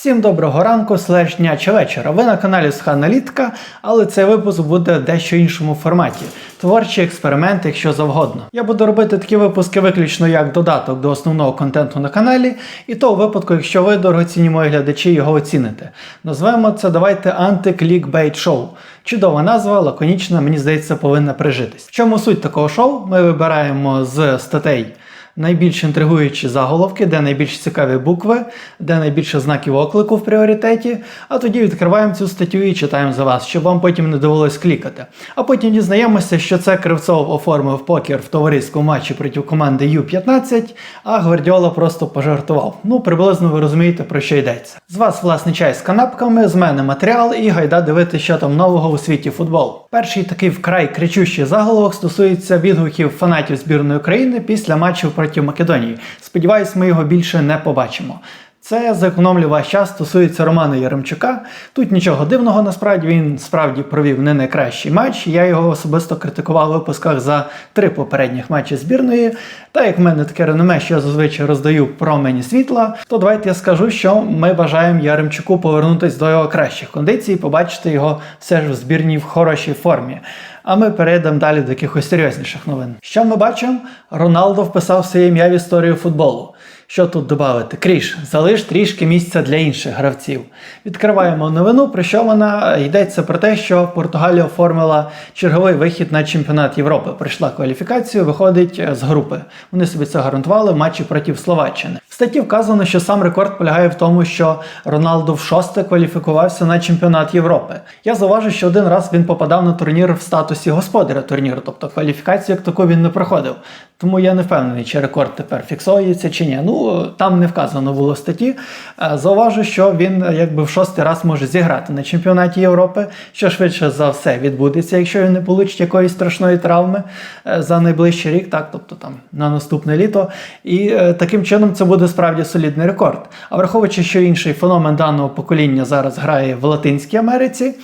Всім доброго ранку, слеш дня чи вечора. Ви на каналі Сханалітка, але цей випуск буде в дещо іншому форматі. Творчий експеримент, якщо завгодно. Я буду робити такі випуски виключно як додаток до основного контенту на каналі, і то у випадку, якщо ви, дорогоцінні мої глядачі, його оціните. Назвемо це давайте анти-клікбейт шоу. Чудова назва, лаконічна, мені здається, повинна прижитись. В чому суть такого шоу? Ми вибираємо з статей найбільш інтригуючі заголовки, де найбільш цікаві букви, де найбільше знаків оклику в пріоритеті. А тоді відкриваємо цю статтю і читаємо за вас, щоб вам потім не довелось клікати. А потім дізнаємося, що це Кривцов оформив покер в товариському матчі проти команди Ю-15, а Гвардіола просто пожартував. Ну, приблизно ви розумієте, про що йдеться. З вас власний чай з канапками, з мене матеріал і гайда дивитися, що там нового у світі футболу. Перший такий вкрай кричущий заголовок стосується відгуків фанатів збірної України після матчів проти Македонії. Сподіваюсь, ми його більше не побачимо. Це зекономлю ваш час стосується Романа Яремчука. Тут нічого дивного, насправді він справді провів не найкращий матч. Я його особисто критикував у випусках за три попередніх матчі збірної. Та як в мене таке реноме, що я зазвичай роздаю промені світла, то давайте я скажу, що ми бажаємо Яремчуку повернутися до його кращих кондицій, побачити його все ж в збірній в хорошій формі. А ми перейдемо далі до якихось серйозніших новин. Що ми бачимо? Роналдо вписав своє ім'я в історію футболу. Що тут додати? Кріш, залиш трішки місця для інших гравців. Відкриваємо новину, про що вона йдеться про те, що Португалія оформила черговий вихід на чемпіонат Європи. Пройшла кваліфікацію, виходить е, з групи. Вони собі це гарантували в матчі проти Словаччини. В статті вказано, що сам рекорд полягає в тому, що Роналду в шосте кваліфікувався на чемпіонат Європи. Я зауважу, що один раз він попадав на турнір в статусі господаря турніру, тобто кваліфікацію як таку він не проходив. Тому я не впевнений, чи рекорд тепер фіксується чи ні. Ну там не вказано було статті. Е, Зауважу, що він якби в шостий раз може зіграти на чемпіонаті Європи, що швидше за все відбудеться, якщо він не получить якоїсь страшної травми е, за найближчий рік, так, тобто там на наступне літо. І е, таким чином це буде справді солідний рекорд. А враховуючи, що інший феномен даного покоління зараз грає в Латинській Америці,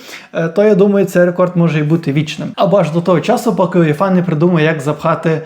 то я думаю, цей рекорд може і бути вічним. Або аж до того часу, поки УЄФА не придумає, як запхати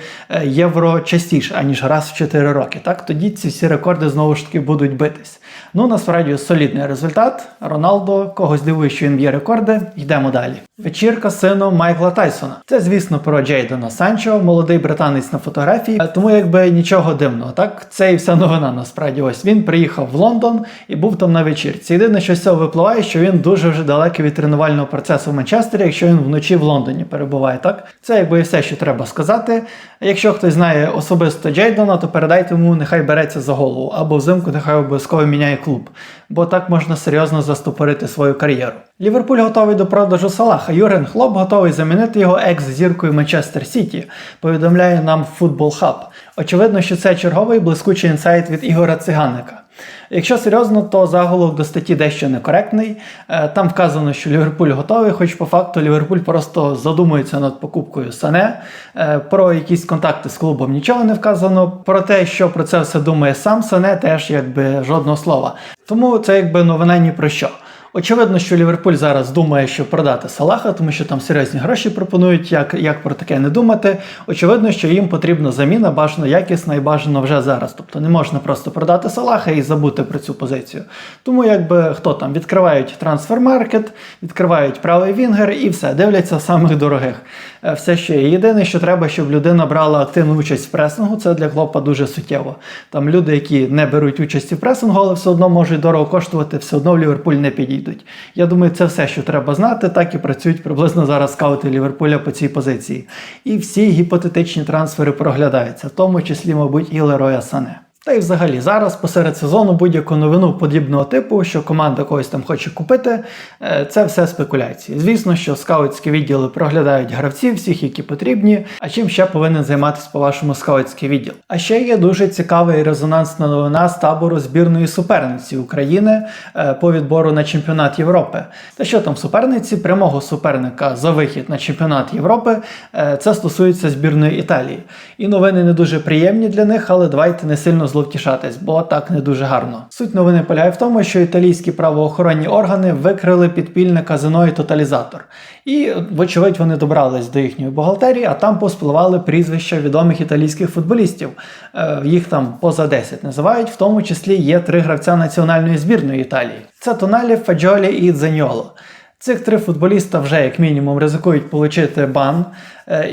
євро частіше, аніж раз в 4 роки. Так, тоді ці всі рекорди знову ж таки будуть битись. Ну, насправді, солідний результат. Роналдо когось дивує, що він б'є рекорди. Йдемо далі. Вечірка з сином Майкла Тайсона. Це, звісно, про Джейдена Санчо, молодий британець на фотографії. Тому якби нічого дивного. Так, це і вся новина. Насправді, ось він приїхав в Лондон і був там на вечірці. Єдине, що з цього випливає, що він дуже вже далекий від тренувального процесу в Манчестері, якщо він вночі в Лондоні перебуває. Так, це якби і все, що треба сказати. Якщо хтось знає особисто Джейдона, то передайте йому, нехай береться за голову, або взимку нехай обов'язково міняє клуб, бо так можна серйозно застопорити свою кар'єру. Ліверпуль готовий до продажу Салаха. Юрген Хлоп готовий замінити його екс-зіркою Манчестер Сіті, повідомляє нам Football Hub. Очевидно, що це черговий блискучий інсайт від Ігора Циганника. Якщо серйозно, то заголовок до статті дещо некоректний. Е, Там вказано, що Ліверпуль готовий, хоч по факту Ліверпуль просто задумується над покупкою Сане. Е, Про якісь контакти з клубом нічого не вказано. Про те, що про це все думає сам Сане, теж якби жодного слова. Тому це якби новина ні про що. Очевидно, що Ліверпуль зараз думає, що продати Салаха, тому що там серйозні гроші пропонують, як, як про таке не думати. Очевидно, що їм потрібна заміна, бажано якісна і бажано вже зараз. Тобто не можна просто продати Салаха і забути про цю позицію. Тому якби хто там відкривають трансфермаркет, відкривають правий вінгер і все, дивляться самих дорогих. Е, Все, що є. Єдине, що треба, щоб людина брала активну участь в пресингу, це для хлопа дуже суттєво. Там люди, які не беруть участі в пресингу, але все одно можуть дорого коштувати, все одно в Ліверпуль не підійдуть. Я думаю, це все, що треба знати. Так і працюють приблизно зараз скаути Ліверпуля по цій позиції. І всі гіпотетичні трансфери проглядаються, в тому числі, мабуть, і Лероя Сане. Та й взагалі зараз посеред сезону будь-яку новину подібного типу, що команда когось там хоче купити, е, це все спекуляції. Звісно, що скаутські відділи проглядають гравців, всіх, які потрібні. А чим ще повинен займатися по-вашому скаутський відділ? А ще є дуже цікава і резонансна новина з табору збірної суперниці України е, по відбору на чемпіонат Європи. Та що там суперниці прямого суперника за вихід на чемпіонат Європи, е, це стосується збірної Італії. І новини не дуже приємні для них, але давайте не сильно зловтішатись, бо так не дуже гарно. Суть новини полягає в тому, що італійські правоохоронні органи викрили підпільне казино і тоталізатор. І, вочевидь, вони добрались до їхньої бухгалтерії, а там поспливали прізвища відомих італійських футболістів. Е, їх там поза 10 називають, в тому числі є три гравця національної збірної Італії. Це Тоналі, Фаджолі і Дзеньоло. Цих три футболіста вже як мінімум ризикують отримати бан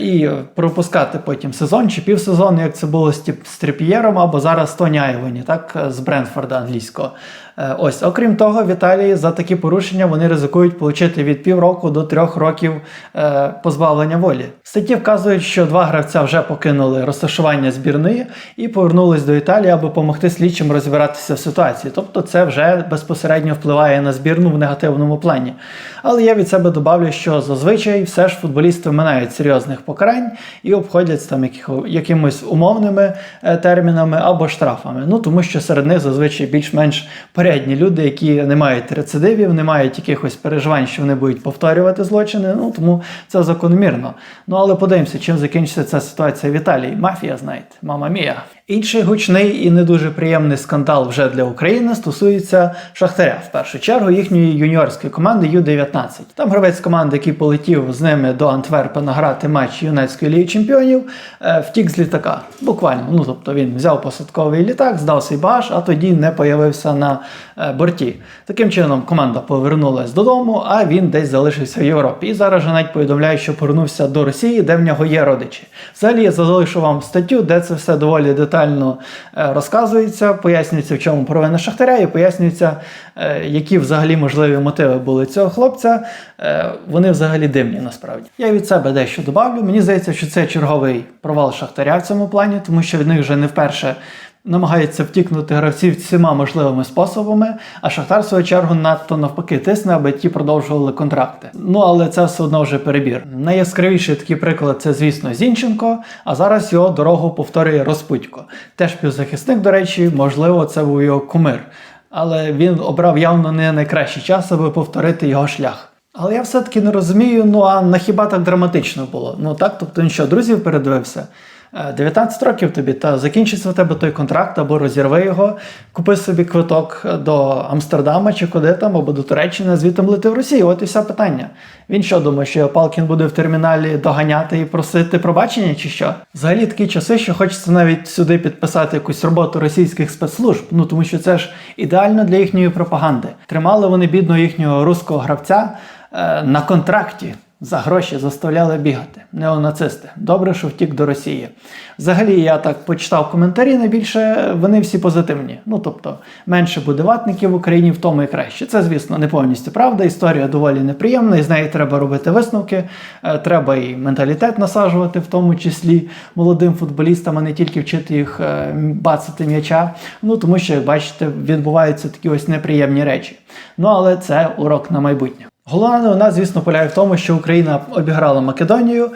і пропускати потім сезон чи півсезону, як це було з Тіп- з Тріп'єром або зараз Тоні так, е, з Брентфорда англійського. Е, Ось, окрім того, в Італії за такі порушення вони ризикують отримати від півроку до трьох років е, позбавлення волі. Статті вказують, що два гравця вже покинули розташування збірної і повернулись до Італії, аби допомогти слідчим розібратися в ситуації. Тобто це вже безпосередньо впливає на збірну в негативному плані. Але я від себе добавлю, що зазвичай все ж футболісти минають серйозних покарань і обходяться там якимось умовними е, термінами або штрафами. Ну тому що серед них зазвичай більш-менш порядні люди, які не мають рецидивів, не мають якихось переживань, що вони будуть повторювати злочини. Ну тому це закономірно. Ну але подивимося, чим закінчиться ця ситуація в Італії. Мафія, знаєте, мама мія. Інший гучний і не дуже приємний скандал вже для України стосується Шахтаря. В першу чергу їхньої юніорської команди Ю-19. Там гравець команди, який полетів з ними до Антверпена грати матч юнацької ліги чемпіонів, е, втік з літака. Буквально. Ну тобто він взяв посадковий літак, здав свій багаж, а тоді не появився на е, борті. Таким чином команда повернулась додому, а він десь залишився в Європі. І зараз же навіть повідомляє, що повернувся до Росії, де в нього є родичі. Взагалі я залишу вам статтю, де це все доволі детально е, розказується, пояснюється, в чому провина Шахтаря, і пояснюється, які взагалі можливі мотиви були цього хлопця. Вони взагалі дивні насправді. Я від себе дещо добавлю. Мені здається, що це черговий провал Шахтаря в цьому плані, тому що від них вже не вперше намагається втікнути гравців всіма можливими способами, а Шахтар, в свою чергу, надто навпаки тисне, аби ті продовжували контракти. Ну але це все одно вже перебір. Найяскравіший такий приклад це, звісно, Зінченко, а зараз його дорогу повторює Розпутько. Теж півзахисник, до речі, можливо, це був його кумир. Але він обрав явно не найкращий час, аби повторити його шлях. Але я все-таки не розумію, ну а на хіба так драматично було? Ну так, тобто він що, друзів передивився? Е, 19 років тобі, та закінчиться в тебе той контракт, або розірви його, купи собі квиток до Амстердама чи куди там, або до Туреччини, звідти лети в Росію. От і все питання. Він що думає, що Палкін буде в терміналі доганяти і просити пробачення, чи що? Взагалі такі часи, що хочеться навіть сюди підписати якусь роботу російських спецслужб, ну тому що це ж ідеально для їхньої пропаганди. Тримали вони бідного їхнього руського гравця е, на контракті. За гроші заставляли бігати неонацисти. Добре, що втік до Росії. Взагалі, я так почитав коментарі. Найбільше вони всі позитивні. Ну тобто, менше буде ватників в Україні, в тому і краще. Це, звісно, не повністю правда. Історія доволі неприємна, і з неї треба робити висновки. Е, Треба і менталітет насаджувати, в тому числі молодим футболістам, а не тільки вчити їх е, бацати м'яча. Ну тому що, як бачите, відбуваються такі ось неприємні речі. Ну але це урок на майбутнє. Головна новина, звісно, полягає в тому, що Україна обіграла Македонію, е,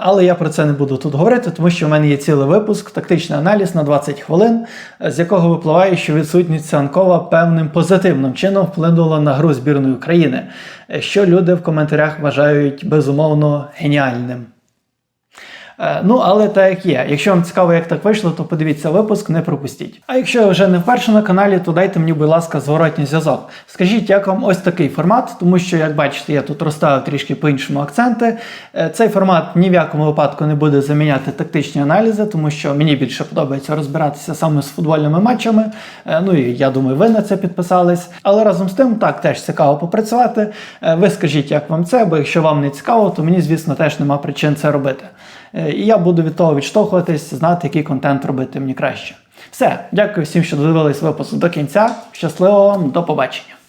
але я про це не буду тут говорити, тому що в мене є цілий випуск, тактичний аналіз на 20 хвилин, е, з якого випливає, що відсутність Цянкова певним позитивним чином вплинула на гру збірної України, е, що люди в коментарях вважають безумовно геніальним. Е, Ну, але так як є. Якщо вам цікаво, як так вийшло, то подивіться випуск, не пропустіть. А якщо вже не вперше на каналі, то дайте мені, будь ласка, зворотній зв'язок. Скажіть, як вам ось такий формат, тому що, як бачите, я тут розставив трішки по-іншому акценти. Е, Цей формат ні в якому випадку не буде заміняти тактичні аналізи, тому що мені більше подобається розбиратися саме з футбольними матчами. Е, Ну і я думаю, ви на це підписались. Але разом з тим, так, теж цікаво попрацювати. Ви скажіть, як вам це, бо якщо вам не цікаво, то мені, звісно, теж нема причин це робити. Е, І я буду від того відштовхуватись, знати, який контент робити мені краще. Все, дякую всім, що додивились випуск до кінця. Щасливо вам, до побачення.